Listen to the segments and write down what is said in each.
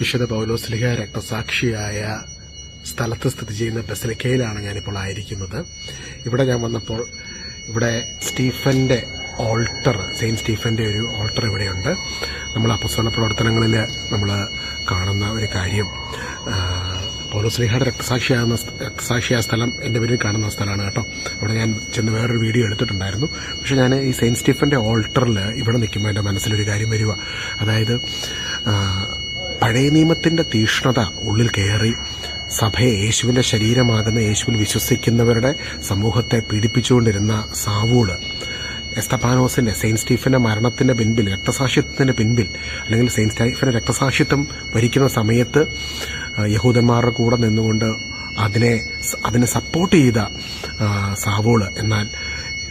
വിശുദ്ധ പൗലോസ്ലിഹ രക്തസാക്ഷിയായ സ്ഥലത്ത് സ്ഥിതി ചെയ്യുന്ന ബസലിക്കയിലാണ് ഞാനിപ്പോൾ ആയിരിക്കുന്നത്. ഇവിടെ ഞാൻ വന്നപ്പോൾ ഇവിടെ സ്റ്റീഫന്റെ ഓൾട്ടർ സെയിന്റ് സ്റ്റീഫന്റെ ഒരു ഓൾട്ടർ ഇവിടെയുണ്ട്. നമ്മൾ അപ്പസ്വല പ്രവർത്തനങ്ങളിൽ നമ്മൾ കാണുന്ന ഒരു കാര്യം പൗലോസ് പൗലോസ്ലിഹയുടെ രക്തസാക്ഷിയാകുന്ന രക്തസാക്ഷിയായ സ്ഥലം എന്റെ പേരിൽ കാണുന്ന സ്ഥലമാണ് കേട്ടോ. അവിടെ ഞാൻ ചെന്ന് വേറൊരു വീഡിയോ എടുത്തിട്ടുണ്ടായിരുന്നു. പക്ഷെ ഞാൻ ഈ സെയിന്റ് സ്റ്റീഫന്റെ ഓൾട്ടറിൽ ഇവിടെ നിൽക്കുമ്പോൾ എന്റെ മനസ്സിലൊരു കാര്യം വരിക അതായത് പഴയ നിയമത്തിന്റെ തീഷ്ണത ഉള്ളിൽ കയറി. സഭയെ യേശുവിന്റെ ശരീരമാകുന്ന യേശുവിൽ വിശ്വസിക്കുന്നവരുടെ സമൂഹത്തെ പീഡിപ്പിച്ചുകൊണ്ടിരുന്ന സാവൂൾ എസ്തപാനോസിന്റെ സെയിന്റ് സ്റ്റീഫന്റെ മരണത്തിന്റെ പിൻപിൽ രക്തസാക്ഷിത്വത്തിന്റെ പിൻപിൽ അല്ലെങ്കിൽ സെയിന്റ് സ്റ്റീഫന്റെ രക്തസാക്ഷിത്വം ഭരിക്കുന്ന സമയത്ത് യഹൂദന്മാരുടെ കൂടെ നിന്നുകൊണ്ട് അതിനെ അതിനെ സപ്പോർട്ട് ചെയ്ത സാവോൾ. എന്നാൽ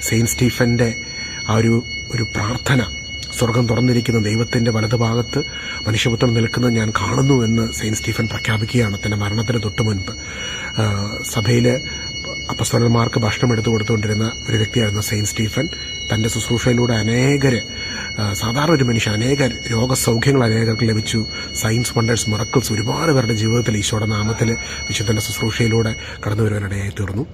സെയിന്റ് സ്റ്റീഫന്റെ ആ ഒരു ഒരു പ്രാർത്ഥന സ്വർഗം തുറന്നിരിക്കുന്ന ദൈവത്തിന്റെ വലതുഭാഗത്ത് മനുഷ്യപുത്രം നിൽക്കുന്നത് ഞാൻ കാണുന്നു എന്ന് സെയിന്റ് സ്റ്റീഫൻ പ്രഖ്യാപിക്കുകയാണ് തന്റെ മരണത്തിന് തൊട്ടു മുൻപ്. സഭയിലെ അപ്പസ്തലന്മാർക്ക് ഭക്ഷണം എടുത്തു കൊടുത്തുകൊണ്ടിരുന്ന ഒരു വ്യക്തിയായിരുന്നു സെയിന്റ് സ്റ്റീഫൻ. തന്റെ ശുശ്രൂഷയിലൂടെ അനേകര് സാധാരണ ഒരു മനുഷ്യൻ അനേക രോഗസൗഖ്യങ്ങൾ അനേകർക്ക് ലഭിച്ചു. സയൻസ് വണ്ടേഴ്സ് മിറക്കിൾസ് ഒരുപാട് പേരുടെ ജീവിതത്തിൽ ഈശോയുടെ നാമത്തിൽ വിശുദ്ധന്റെ ശുശ്രൂഷയിലൂടെ കടന്നു വരുവാനിടയായി തീർന്നു.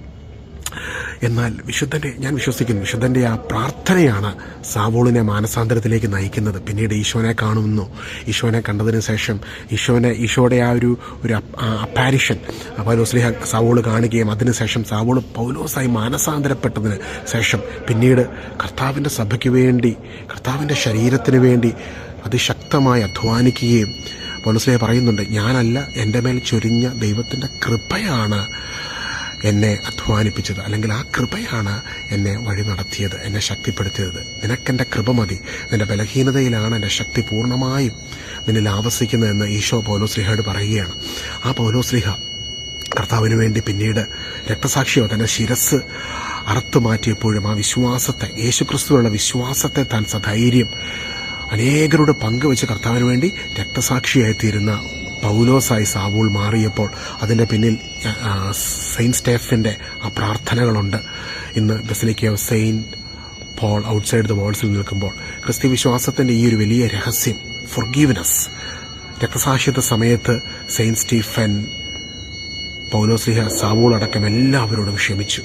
എന്നാൽ വിശുദ്ധന്റെ ഞാൻ വിശ്വസിക്കുന്നു വിശുദ്ധന്റെ ആ പ്രാർത്ഥനയാണ് സാവോളിനെ മാനസാന്തരത്തിലേക്ക് നയിക്കുന്നത്. പിന്നീട് ഈശോനെ കാണുന്നു. ഈശോനെ കണ്ടതിന് ശേഷം ഈശോനെ ഈശോയുടെ ആ ഒരു ഒരു അപ്പാരിഷൻ പൗലോസ്ലിഹ സാവോൾ കാണുകയും അതിനുശേഷം സാവോൾ പൗലോസായി മാനസാന്തരപ്പെട്ടതിന് ശേഷം പിന്നീട് കർത്താവിന്റെ സഭയ്ക്ക് വേണ്ടി കർത്താവിന്റെ ശരീരത്തിന് വേണ്ടി അതിശക്തമായി അധ്വാനിക്കുകയും പൗലോസ്ലിഹ പറയുന്നുണ്ട് ഞാനല്ല എന്റെ മേൽ ചൊരിഞ്ഞ ദൈവത്തിന്റെ കൃപയാണ്. എന്നെ അധ്വാനിപ്പിച്ചത് അല്ലെങ്കിൽ ആ കൃപയാണ് എന്നെ വഴി നടത്തിയത് എന്നെ ശക്തിപ്പെടുത്തിയത്. നിനക്കെന്റെ കൃപ മതി. നിന്റെ ബലഹീനതയിലാണ് എന്റെ ശക്തി പൂർണമായും നിന്നിൽ ആവസിക്കുന്നതെന്ന് ഈശോ പൗലോസ്ലിഹയോട് പറയുകയാണ്. ആ പൗലോസ്ലിഹ കർത്താവിന് വേണ്ടി പിന്നീട് രക്തസാക്ഷിയോ തന്റെ ശിരസ് അറുത്തു മാറ്റിയപ്പോഴും ആ വിശ്വാസത്തെ യേശുക്രിസ്തുവിലുള്ള വിശ്വാസത്തെ താൻ സധൈര്യം അനേകരോട് പങ്കുവെച്ച് കർത്താവിന് വേണ്ടി രക്തസാക്ഷിയായി തീരുന്ന പൗലോസായി സാവൂൾ മാറിയപ്പോൾ അതിന്റെ പിന്നിൽ സെയിന്റ് സ്റ്റേഫിന്റെ ആ പ്രാർത്ഥനകളുണ്ട്. ഇന്ന് basilica of saint Paul outside the വേൾഡ്സിൽ നിൽക്കുമ്പോൾ ക്രിസ്ത്യ വിശ്വാസത്തിന്റെ ഈ ഒരു വലിയ രഹസ്യം ഫൊർഗീവ്നെസ് രക്തസാക്ഷിത സമയത്ത് സെയിന്റ് സ്റ്റീഫൻ പൗലോസ്ലിഹ സാവൂൾ അടക്കം എല്ലാവരോടും ക്ഷമിച്ചു.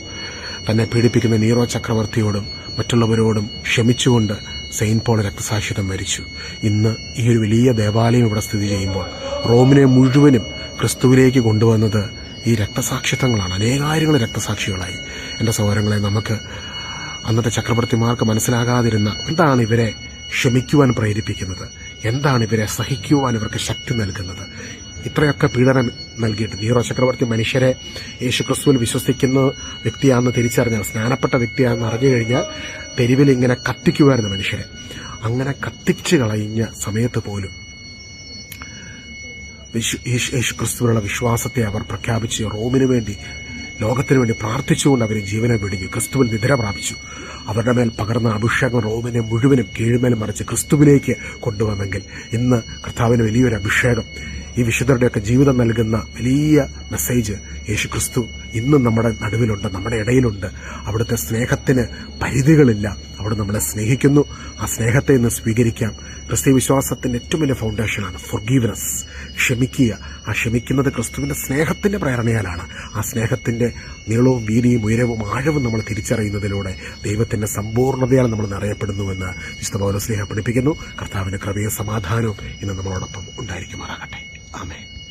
തന്നെ പീഡിപ്പിക്കുന്ന നീറോ ചക്രവർത്തിയോടും മറ്റുള്ളവരോടും ക്ഷമിച്ചുകൊണ്ട് സെയിന്റ് പോൾ രക്തസാക്ഷിത്വം മരിച്ചു ഇന്ന് ഈ ഒരു വലിയ ദേവാലയം ഇവിടെ സ്ഥിതി ചെയ്യുമ്പോൾ റോമിനെ മുഴുവനും ക്രിസ്തുവിലേക്ക് കൊണ്ടുവന്നത് ഈ രക്തസാക്ഷിത്വങ്ങളാണ്. അനേകായിരങ്ങൾ രക്തസാക്ഷികളായി. എന്റെ സഹോദരങ്ങളെ നമുക്ക് അന്നത്തെ ചക്രവർത്തിമാർക്ക് മനസ്സിലാകാതിരുന്ന എന്താണ് ഇവരെ ക്ഷമിക്കുവാൻ പ്രേരിപ്പിക്കുന്നത്? എന്താണ് ഇവരെ സഹിക്കുവാൻ ഇവർക്ക് ശക്തി നൽകുന്നത്? ഇത്രയൊക്കെ പീഡനം നൽകിയിട്ട് നീറോ ചക്രവർത്തി മനുഷ്യരെ യേശുക്രിസ്തുവിൽ വിശ്വസിക്കുന്ന വ്യക്തിയാണെന്ന് തിരിച്ചറിഞ്ഞാൽ സ്നാനപ്പെട്ട വ്യക്തിയാണെന്ന് അറിഞ്ഞു കഴിഞ്ഞാൽ തെരുവിൽ ഇങ്ങനെ കത്തിക്കുമായിരുന്നു മനുഷ്യരെ. അങ്ങനെ കത്തിച്ചു കളഞ്ഞ സമയത്ത് പോലും യേശു- ക്രിസ്തുവിനുള്ള വിശ്വാസത്തെ അവർ പ്രഖ്യാപിച്ച് റോമിന് വേണ്ടി ലോകത്തിന് വേണ്ടി പ്രാർത്ഥിച്ചുകൊണ്ട് അവർ ജീവനെ വെടിഞ്ഞു. ക്രിസ്തുവിൽ നിദ്ര പ്രാപിച്ചു. അവരുടെ മേൽ പകർന്ന അഭിഷേകം റോമിനെ മുഴുവനും കീഴ്മേൽ മറിച്ച് ക്രിസ്തുവിലേക്ക് കൊണ്ടുവന്നെങ്കിൽ ഇന്ന് കർത്താവിന് വലിയൊരു അഭിഷേകം. ഈ വിശുദ്ധരുടെയൊക്കെ ജീവിതം നൽകുന്ന വലിയ മെസ്സേജ് യേശു ക്രിസ്തു ഇന്നും നമ്മുടെ നടുവിലുണ്ട് നമ്മുടെ ഇടയിലുണ്ട്. അവിടുത്തെ സ്നേഹത്തിന് പരിധികളില്ല. അവിടെ നമ്മളെ സ്നേഹിക്കുന്നു. ആ സ്നേഹത്തെ ഇന്ന് സ്വീകരിക്കാം. ക്രിസ്തീയ വിശ്വാസത്തിന്റെ ഏറ്റവും വലിയ ഫൗണ്ടേഷനാണ് ഫൊർഗീവ്നസ് ക്ഷമിക്കുക. ആ ക്ഷമിക്കുന്നത് ക്രിസ്തുവിന്റെ സ്നേഹത്തിന്റെ പ്രേരണയാലാണ്. ആ സ്നേഹത്തിന്റെ നീളവും വീതിയും ഉയരവും ആഴവും നമ്മൾ തിരിച്ചറിയുന്നതിലൂടെ ദൈവത്തിന്റെ സമ്പൂർണതയാൽ നമ്മൾ നിറയപ്പെടുന്നുവെന്ന് വിശുദ്ധ പൗരസ്നേഹ പഠിപ്പിക്കുന്നു. കർത്താവിന്റെ കൃപയും സമാധാനവും ഇന്ന് നമ്മളോടൊപ്പം ഉണ്ടായിരിക്കുമാറാകട്ടെ. Amén.